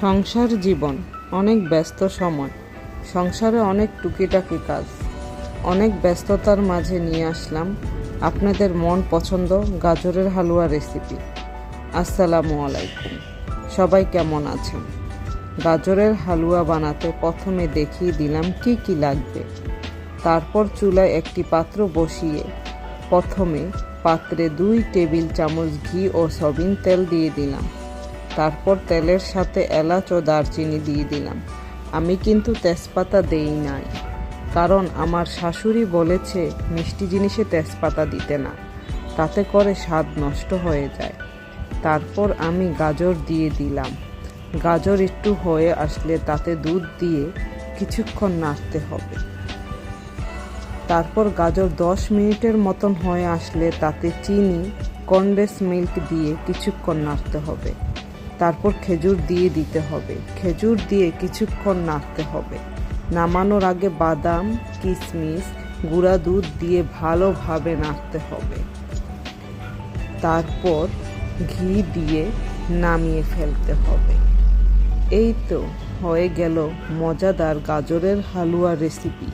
সংসার জীবন, অনেক ব্যস্ত সময়, সংসারে অনেক টুকিটাকি কাজ, অনেক ব্যস্ততার মাঝে নিয়ে আসলাম আপনাদের মন পছন্দ গাজরের হালুয়া রেসিপি আসসালামু আলাইকুম। সবাই কেমন আছেন? গাজরের হালুয়া বানাতে প্রথমে দেখিয়ে দিলাম কি কি লাগবে। তারপর চুলায় একটি পাত্র বসিয়ে প্রথমে পাত্রে দুই টেবিল চামচ ঘি ও সবিন তেল দিয়ে দিলাম। তারপর তেলের সাথে এলাচ ও দারচিনি দিয়ে দিলাম। আমি কিন্তু তেজপাতা দেই নাই, কারণ আমার শাশুড়ি বলেছে মিষ্টি জিনিসে তেজপাতা দিতে না, তাতে করে স্বাদ নষ্ট হয়ে যায়। তারপর আমি গাজর দিয়ে দিলাম। গাজর একটু হয়ে আসলে তাতে দুধ দিয়ে কিছুক্ষণ নাড়তে হবে। তারপর গাজর দশ মিনিটের মতন হয়ে আসলে তাতে চিনি কনডেন্স মিল্ক দিয়ে কিছুক্ষণ নাড়তে হবে। তারপর খেজুর দিয়ে দিতে হবে। খেজুর দিয়ে কিছুক্ষণ নাড়তে হবে। নামানোর আগে বাদাম কিশমিশ গুঁড়া দুধ দিয়ে ভালোভাবে নাড়তে হবে। তারপর ঘি দিয়ে নামিয়ে ফেলতে হবে। এই তো হয়ে গেল মজাদার গাজরের হালুয়া রেসিপি